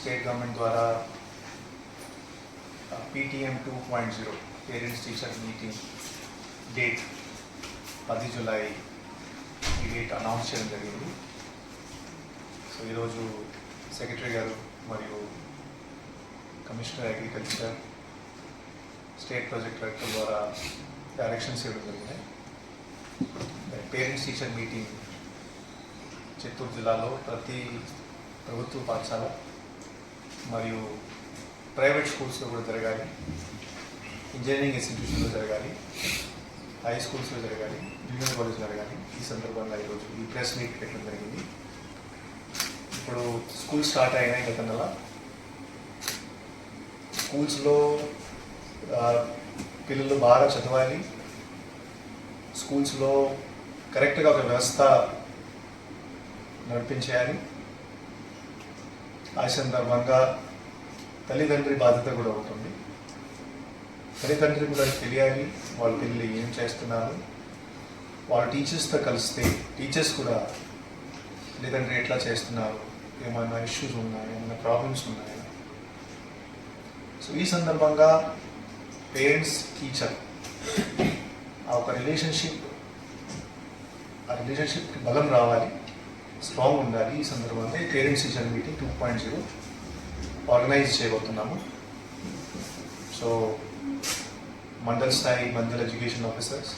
State government ద్వారా PTM two point zero parents teacher meeting date పది July ఈ date announce చేయడం జరిగింది. సో ఈరోజు సెక్రటరీ గారు మరియు commissioner agriculture state project director ద్వారా డైరెక్షన్స్ ఇవ్వడం జరిగినాయి పేరెంట్స్ టీచర్ మీటింగ్ చిత్తూరు జిల్లాలో ప్రతి ప్రభుత్వ పాఠశాల మరియు ప్రైవేట్ స్కూల్స్లో కూడా జరగాలి. ఇంజనీరింగ్ ఇన్స్టిట్యూషన్లో జరగాలి. హై స్కూల్స్లో జరగాలి. జూనియర్ కాలేజ్ జరగాలి. ఈ సందర్భంగా ఈరోజు ఈ ప్రెస్ మీట్ పెట్టడం జరిగింది. ఇప్పుడు స్కూల్ స్టార్ట్ అయినాయి గత నెల స్కూల్స్లో పిల్లలు బాగా చదవాలి. స్కూల్స్లో కరెక్ట్గా ఒక వ్యవస్థ నడిపించేయాలి. ఆ సందర్భంగా తల్లిదండ్రి బాధ్యత కూడా ఉంటుంది. తల్లిదండ్రి కూడా తెలియాలి వాళ్ళ పిల్లలు ఏం చేస్తున్నారు. వాళ్ళ టీచర్స్తో కలిస్తే టీచర్స్ కూడా తల్లిదండ్రి ఎట్లా చేస్తున్నారు ఏమైనా ఇష్యూస్ ఉన్నాయా ఏమైనా ప్రాబ్లమ్స్ ఉన్నాయా? సో ఈ సందర్భంగా పేరెంట్స్ టీచర్ ఆ ఒక రిలేషన్షిప్ ఆ రిలేషన్షిప్కి బలం రావాలి. స్ట్రాంగ్ ఉండాలి ఈ సందర్భంలో parents teacher meeting two point zero. Organise చేయబోతున్నాము. సో మండల్ స్థాయి మండల ఎడ్యుకేషన్ ఆఫీసర్స్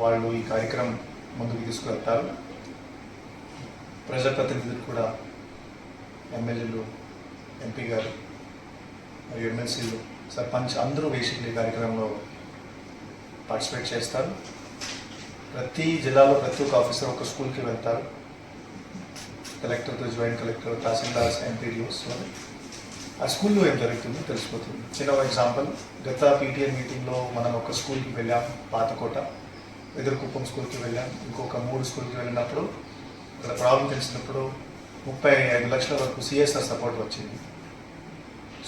వాళ్ళు ఈ కార్యక్రమం ముందుకు తీసుకువెళ్తారు. ప్రజాప్రతినిధులు కూడా ఎమ్మెల్యేలు ఎంపీ గారు మరియు ఎమ్మెల్సీలు సర్పంచ్ అందరూ బేసిక్లీ ఈ కార్యక్రమంలో పార్టిసిపేట్ చేస్తారు. ప్రతి జిల్లాలో ప్రతి ఒక్క ఆఫీసర్ ఒక స్కూల్కి వెళ్తారు. కలెక్టర్తో జాయింట్ కలెక్టర్ తహసీల్దార్స్ ఎంపీడీఓస్ ఆ స్కూల్లో ఏం జరుగుతుందో తెలిసిపోతుంది. చిన్న ఎగ్జాంపుల్ గత పీటీఎన్ మీటింగ్లో మనం ఒక స్కూల్కి వెళ్ళాం పాతకోట. ఎదురుకుప్పం స్కూల్కి వెళ్ళాం ఇంకొక మూడు స్కూల్కి వెళ్ళినప్పుడు ఇక్కడ ప్రాబ్లం తెలిసినప్పుడు ముప్పై ఐదు లక్షల వరకు సిఎస్ఆర్ సపోర్ట్ వచ్చింది.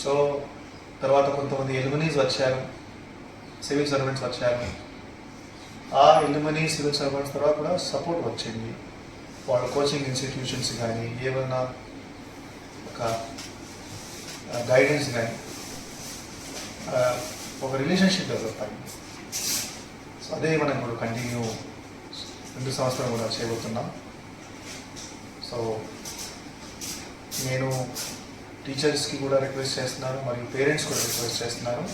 సో తర్వాత కొంతమంది ఎలిమినీస్ వచ్చారు సివిల్ సర్వెంట్స్ వచ్చారు. ఆ ఎలిమనీ సివిల్ సర్వెంట్స్ తర్వాత కూడా సపోర్ట్ వచ్చింది. వాళ్ళ కోచింగ్ ఇన్స్టిట్యూషన్స్ కానీ ఏమైనా ఒక గైడెన్స్ కానీ ఒక రిలేషన్షిప్ డెవలప్ అయింది. సో అదే మనం ఇప్పుడు కంటిన్యూ రెండు సంవత్సరాలు కూడా చేయబోతున్నాం. సో నేను టీచర్స్కి కూడా రిక్వెస్ట్ చేస్తున్నాను మరియు పేరెంట్స్ కూడా రిక్వెస్ట్ చేస్తున్నాను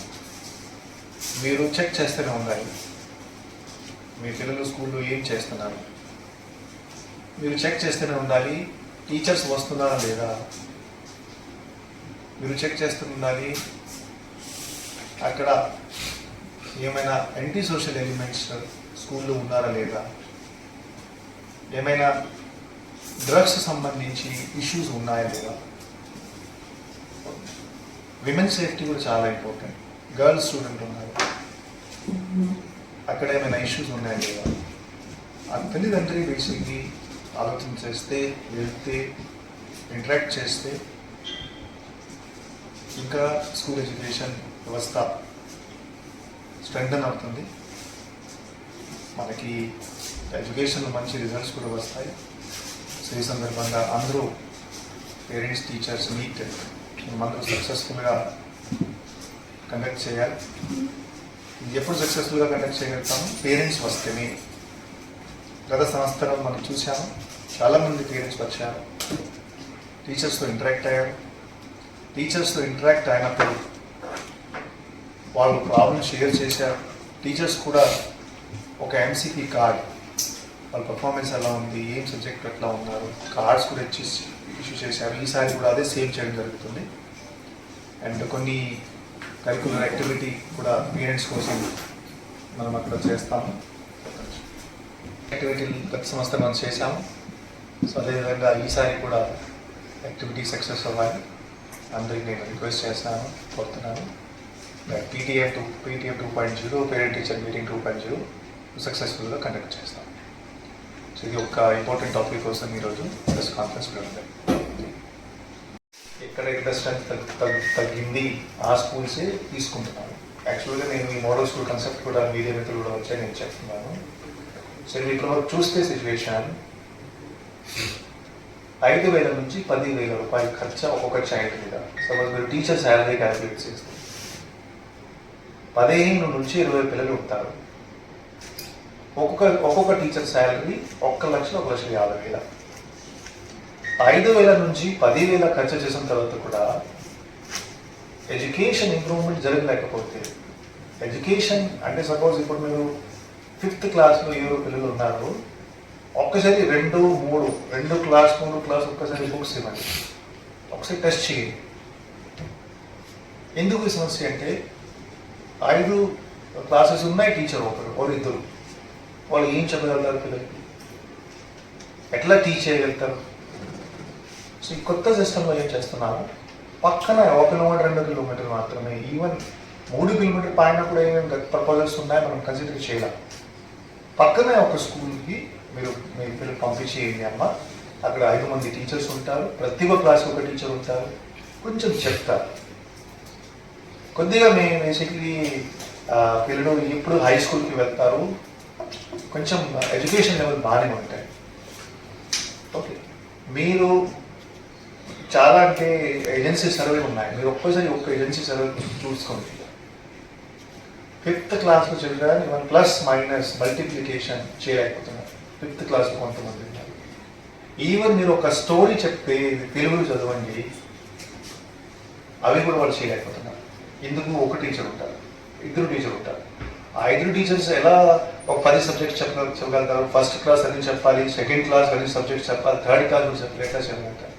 మీరు చెక్ చేస్తూనే ఉండాలి. మీ పిల్లలు స్కూల్లో ఏం చేస్తున్నారు? మీరు చెక్ చేస్తూనే ఉండాలి టీచర్స్ వస్తున్నారా లేదా? మీరు చెక్ చేస్తూనే ఉండాలి. అక్కడ ఏమైనా యాంటీ సోషల్ ఎలిమెంట్స్ స్కూల్లో ఉన్నారా లేదా? ఏమైనా డ్రగ్స్ సంబంధించి ఇష్యూస్ ఉన్నాయా లేదా? విమెన్ సేఫ్టీ కూడా చాలా ఇంపార్టెంట్ గర్ల్స్ స్టూడెంట్ ఉన్నారు. Mm-hmm. అక్కడ ఏమైనా ఇష్యూస్ ఉన్నాయా లేదా? ఆ తల్లిదండ్రి బేసిక్లీ ఆలోచన చేస్తే వెళ్తే ఇంటరాక్ట్ చేస్తే ఇంకా స్కూల్ ఎడ్యుకేషన్ వ్యవస్థ స్ట్రెంగ్థన్ అవుతుంది. మనకి ఎడ్యుకేషన్లో మంచి రిజల్ట్స్ కూడా వస్తాయి. సో ఈ సందర్భంగా అందరూ పేరెంట్స్ టీచర్స్ మీట్ అందరూ సక్సెస్ఫుల్గా కండక్ట్ చేయాలి. ఎప్పుడు సక్సెస్ఫుల్గా కండక్ట్ చేయగలుగుతాము. పేరెంట్స్ వస్తేనే గత సంవత్సరం మనం చూసాము చాలామంది పేరెంట్స్ వచ్చారు. టీచర్స్తో ఇంటరాక్ట్ అయ్యారు. టీచర్స్తో ఇంటరాక్ట్ అయినప్పుడు వాళ్ళు ప్రాబ్లమ్ షేర్ చేశారు. టీచర్స్ కూడా ఒక ఎంసీపీ కార్డ్ వాళ్ళ పర్ఫార్మెన్స్ ఎలా ఉంది ఏం సబ్జెక్ట్ ఎట్లా ఉన్నారు కార్డ్స్ కూడా ఇచ్చి ఇష్యూ చేశారు. ఈసారి కూడా అదే సేమ్ చేయడం జరుగుతుంది. అండ్ కొన్ని కరికులర్ యాక్టివిటీ కూడా పేరెంట్స్ కోసం మనం అక్కడ చేస్తాము. యాక్టివిటీలు గత సంవత్సరం మనం చేశాము. సో అదేవిధంగా ఈసారి కూడా యాక్టివిటీ సక్సెస్ అవ్వాలి. అందరికీ నేను రిక్వెస్ట్ చేస్తాను కోరుతున్నాను. PTM two PTM two point zero parent teacher meeting two point zero సక్సెస్ఫుల్గా కండక్ట్ చేస్తాం సో ఇది ఒక ఇంపార్టెంట్ టాపిక్ కోసం ఈరోజు ప్రెస్ కాన్ఫరెన్స్ ఎక్కడ ఎక్కడ స్ట్రెంత్ తగ్గింది ఆ స్కూల్సే తీసుకుంటున్నాను. యాక్చువల్గా నేను ఈ మోడల్ స్కూల్ కన్సెప్ట్ కూడా మీడియా మిత్రులు కూడా వచ్చాయి నేను చెప్తున్నాను. సో ఇప్పుడు మనం చూస్తే సిచ్యువేషన్ ఐదు వేల నుంచి పది వేల రూపాయలు ఖర్చు ఒక్కొక్క చైల్డ్ మీద. సపోజ్ మీరు టీచర్ శాలరీ క్యాలిక్యులేట్ చేస్తే పదిహేను నుంచి ఇరవై పిల్లలు ఉంటారు. ఒక్కొక్క ఒక్కొక్క టీచర్ శాలరీ ఒక్క లక్ష ఒక లక్ష యాభై వేల. ఐదు వేల నుంచి పదివేల ఖర్చు చేసిన తర్వాత కూడా ఎడ్యుకేషన్ ఇంప్రూవ్మెంట్ జరగలేకపోతే ఎడ్యుకేషన్ అంటే సపోజ్ ఇప్పుడు మీరు ఫిఫ్త్ క్లాస్లో ఎవరో పిల్లలు ఉన్నారు ఒక్కసారి రెండు మూడు రెండు క్లాస్ మూడు క్లాస్ ఒక్కసారి బుక్స్ ఇవ్వండి. ఒకసారి టెస్ట్ చేయండి. ఎందుకు ఈ సమస్య అంటే ఐదు క్లాసెస్ ఉన్నాయి టీచర్ ఒకరు ఒకరు ఇద్దరు వాళ్ళు ఏం చెప్పగలుగుతారు పిల్లలకి? ఎట్లా టీచ్ చేయగలుగుతారు? సో ఈ కొత్త సిస్టంలో ఏం చేస్తున్నారు పక్కన ఒక కిలోమీటర్ రెండు కిలోమీటర్లు మాత్రమే ఈవెన్ మూడు కిలోమీటర్ పైన కూడా ఏమేమి ప్రపోజల్స్ ఉన్నాయో మనం కన్సిడర్ చేయాలి. పక్కనే ఒక స్కూల్కి మీరు మీ పిల్లలు పంపించేయండి అమ్మ. అక్కడ ఐదు మంది టీచర్స్ ఉంటారు. ప్రతి ఒక్క క్లాస్ ఒక టీచర్ ఉంటారు. కొంచెం చెప్తారు. కొద్దిగా మేము బేసిక్లీ పిల్లలు ఎప్పుడు హై స్కూల్కి వెళ్తారు కొంచెం ఎడ్యుకేషన్ లెవెల్ బాగానే ఉంటాయి. ఓకే మీరు చాలా అంటే ఏజెన్సీ సర్వే ఉన్నాయి. మీరు ఒక్కసారి ఒక్క ఏజెన్సీ సర్వే చూసుకోండి. ఫిఫ్త్ క్లాస్లో children even plus minus multiplication చేయలేకపోతున్నారు. ఫిఫ్త్ క్లాస్లో కొంతమంది ఈవెన్ మీరు ఒక స్టోరీ చెప్తే తెలుగులో చదవండి అవి కూడా వాళ్ళు చేయలేకపోతున్నారు. ఎందుకు ఒక టీచర్ ఉంటారు ఇద్దరు టీచర్ ఉంటారు. ఆ ఇద్దరు టీచర్స్ ఎలా ఒక పది సబ్జెక్ట్స్ చెప్ప చెప్పగలుగుతారు? ఫస్ట్ క్లాస్ అది చెప్పాలి సెకండ్ క్లాస్ అది సబ్జెక్ట్ చెప్పాలి థర్డ్ క్లాస్ చెప్పలేక చెప్పగలుగుతారు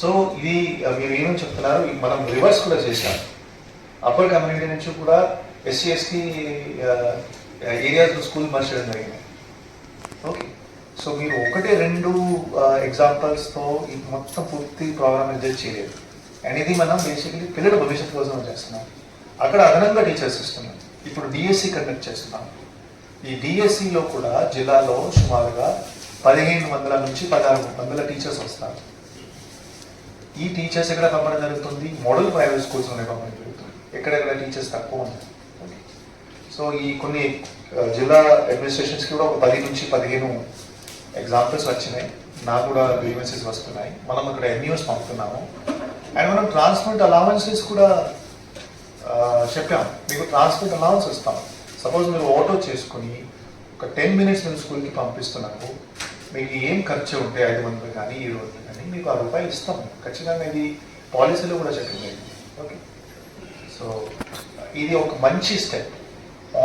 సో ఇది మీరు ఏమని చెప్తున్నారు? మనం రివర్స్ కూడా చేశాం. అప్పర్ కమ్యూనిటీ నుంచి కూడా ఎస్సీ ఎస్టీ ఏరియాస్ స్కూల్ మార్చడం జరిగింది ఓకే సో మీరు ఒకటే రెండు ఎగ్జాంపుల్స్తో ఈ మొత్తం పూర్తి ప్రోగ్రామ్ రిజల్ట్ చేయలేదు. అండ్ ఇది మనం బేసికలీ పిల్లల భవిష్యత్తు కోసం చేస్తున్నాం. అక్కడ అదనంగా టీచర్స్ ఇస్తున్నాం ఇప్పుడు డిఎస్సి కండక్ట్ చేస్తున్నాం. ఈ డిఎస్సిలో కూడా జిల్లాలో సుమారుగా పదిహేను వందల నుంచి పదహారు వందల టీచర్స్ వస్తారు. ఈ టీచర్స్ ఎక్కడ పంపడం జరుగుతుంది? మోడల్ ప్రైవేట్ స్కూల్స్లోనే పంపడం జరుగుతుంది. ఎక్కడెక్కడ టీచర్స్ తక్కువ ఉన్నాయి సో ఈ కొన్ని uh, జిల్లా అడ్మినిస్ట్రేషన్స్కి కూడా ఒక పది నుంచి పదిహేను ఎగ్జాంపుల్స్ వచ్చినాయి. నాకు కూడా గ్రీవెన్సెస్ వస్తున్నాయి. మనం ఇక్కడ ఎన్యూస్ పంపుతున్నాము. అండ్ మనం ట్రాన్స్పోర్ట్ అలావెన్సెస్ కూడా uh, చెప్పాం మీకు ట్రాన్స్పోర్ట్ అలావెన్స్ ఇస్తాం సపోజ్ మీరు ఆటో చేసుకొని ఒక టెన్ మినిట్స్ మీరు స్కూల్కి పంపిస్తున్నారు మీకు ఏం ఖర్చు ఉంటే ఐదు వందలు కానీ ఏడు వందలు కానీ మీకు ఆ రూపాయలు ఇస్తాం. ఖచ్చితంగా ఇది పాలసీలో కూడా చెప్పింది ఓకే? సో ఇది ఒక మంచి స్టెప్.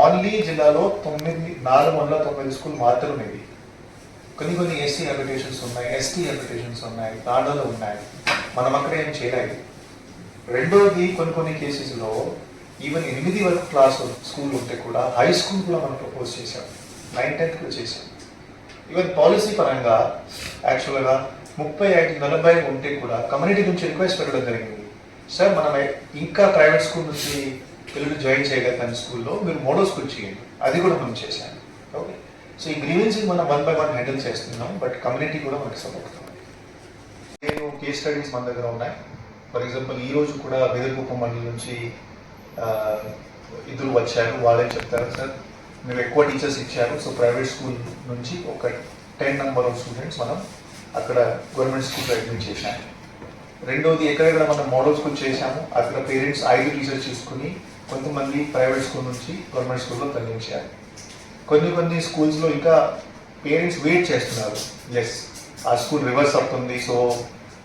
ఓన్లీ జిల్లాలో తొమ్మిది నాలుగు వందల తొమ్మిది స్కూల్ మాత్రమే ఇది కొన్ని కొన్ని ఎస్సీ అప్లికేషన్స్ ఉన్నాయి ఎస్టీ అప్లికేషన్స్ ఉన్నాయి తాడాలు ఉన్నాయి. మనం అక్కడ ఏం చేయలేదు రెండోది కొన్ని కొన్ని కేసెస్లో ఈవెన్ ఎనిమిది వరకు క్లాస్ స్కూల్ ఉంటే కూడా హై స్కూల్ కూడా మనం ప్రపోజ్ చేశాం. నైన్ టెన్త్ కూడా చేశాం. ఈవెన్ పాలసీ పరంగా యాక్చువల్గా ముప్పై ఐదు నలభై ఉంటే కూడా కమ్యూనిటీ నుంచి రిక్వెస్ట్ పెట్టడం జరిగింది. సార్ మనం ఇంకా ప్రైవేట్ స్కూల్ నుంచి పిల్లలు జాయిన్ చేయగలుగుతాను స్కూల్లో మీరు మోడల్ స్కూల్ చేయండి. అది కూడా మనం చేశాను ఓకే సో ఈ గ్రీవెన్సీ మనం వన్ బై వన్ హ్యాండిల్ చేస్తున్నాం బట్ కమ్యూనిటీ కూడా మనకి సపోర్ట్ అవుతుంది నేను కేస్ స్టడీస్ మన దగ్గర ఉన్నాయి. ఫర్ ఎగ్జాంపుల్ ఈ రోజు కూడా వెదర్కుప్పం మండలి నుంచి ఇద్దరు వచ్చారు. వాళ్ళే చెప్తారు సార్ మేము ఎక్కువ టీచర్స్ ఇచ్చారు. సో ప్రైవేట్ స్కూల్ నుంచి ఒక టెన్ నెంబర్ ఆఫ్ స్టూడెంట్స్ మనం అక్కడ గవర్నమెంట్ స్కూల్లో అడ్మిట్ చేశాము. రెండోది ఎక్కడెక్కడ మనం మోడల్ స్కూల్ చేశాము అక్కడ పేరెంట్స్ ఐదు టీచర్స్ తీసుకుని కొంతమంది ప్రైవేట్ స్కూల్ నుంచి గవర్నమెంట్ స్కూల్లో తరలించారు కొన్ని కొన్ని స్కూల్స్లో ఇంకా పేరెంట్స్ వెయిట్ చేస్తున్నారు. ఎస్ ఆ స్కూల్ రివర్స్ అవుతుంది. సో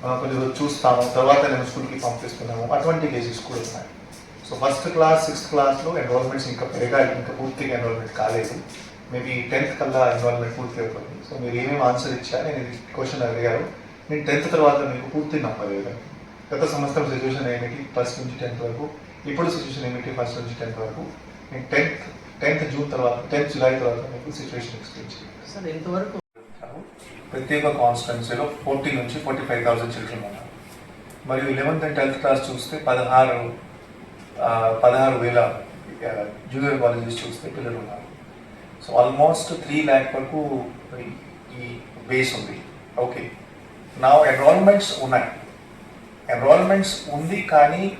మనం కొన్ని రోజులు చూస్తాము తర్వాత నేను స్కూల్కి పంపిస్తున్నాము. అటువంటి కేసెస్ కూడా ఉన్నాయి. సో ఫస్ట్ క్లాస్ సిక్స్త్ క్లాస్లో ఎన్రోల్మెంట్స్ ఇంకా పెరగాలి ఇంకా పూర్తిగా ఎన్రోల్మెంట్ కాలేదు. మేబీ టెన్త్ కల్లా ఎన్రోల్మెంట్ పూర్తి అవుతుంది సో మీరు ఏమేమి ఆన్సర్ ఇచ్చారు నేను క్వశ్చన్ అడిగారు నేను టెన్త్ తర్వాత మీకు పూర్తి నమ్మలేదు గత సంవత్సరం సిచ్యువేషన్ ఏమిటి? ఫస్ట్ నుంచి టెన్త్ వరకు. ఇప్పుడు సిచ్యువేషన్ ఏమిటి? ఫస్ట్ నుంచి టెన్త్ వరకు. నేను టెన్త్ టెన్త్ జూన్ తర్వాత టెన్త్ జూలై తర్వాత మీకు సిచ్యువేషన్ ఎక్స్ప్లెయిన్ చేయాలి ప్రత్యేక కాన్స్టిట్యున్సీలో ఫోర్టీ నుంచి ఫార్టీ ఫైవ్ థౌసండ్ చిల్డ్రన్ ఉన్నారు. మరియు లెవెన్త్ అండ్ ట్వెల్త్ క్లాస్ చూస్తే పదహారు పదహారు వేల జూనియర్ కాలేజెస్ చూస్తే పిల్లలు ఉన్నారు సో ఆల్మోస్ట్ త్రీ ల్యాక్ వరకు ఈ- బేస్ ఉంది. ఓకే నా ఎన్రోల్మెంట్స్ ఉన్నాయి. ఎన్రోల్మెంట్స్ ఉంది కానీ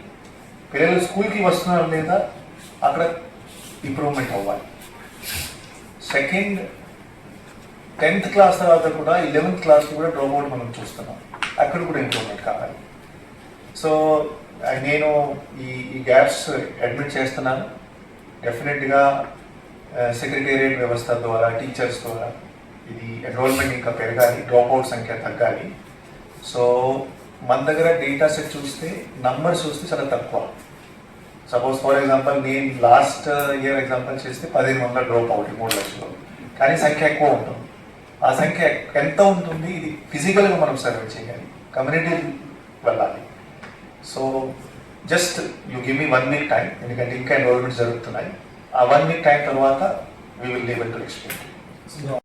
పిల్లలు స్కూల్కి వస్తున్నారు లేదా? అక్కడ ఇంప్రూవ్మెంట్ అవ్వాలి. సెకండ్ టెన్త్ క్లాస్ తర్వాత కూడా ఇలెవెన్త్ క్లాస్ కూడా డ్రాప్ అవుట్ మనం చూస్తున్నాం. అక్కడ కూడా ఇంప్రూవ్మెంట్ కావాలి. సో నేను ఈ ఈ గ్యాప్స్ అడ్మిట్ చేస్తున్నాను. డెఫినెట్గా సెక్రటేరియట్ వ్యవస్థ ద్వారా టీచర్స్ ద్వారా ఇది ఎన్రోల్మెంట్ ఇంకా పెరగాలి డ్రాప్ అవుట్ సంఖ్య తగ్గాలి. సో మన దగ్గర డేటా సెట్ చూస్తే నంబర్ చూస్తే చాలా తక్కువ. సపోజ్ ఫర్ ఎగ్జాంపుల్ నేను లాస్ట్ ఇయర్ ఎగ్జాంపుల్ చేస్తే పదిహేను వందల డ్రాప్ అవుట్ మూడు లక్షలు. కానీ సంఖ్య ఎక్కువ ఉంటుంది. ఆ సంఖ్య ఎంత ఉంటుంది? ఇది ఫిజికల్గా మనం సర్వే చేయాలి. కమ్యూనిటీ వెళ్ళాలి so just you give me one week time ఎందుకంటే ఇంకా ఎన్రోల్మెంట్ జరుగుతున్నాయి. ఆ వన్ వీక్ టైం తర్వాత we will able to explain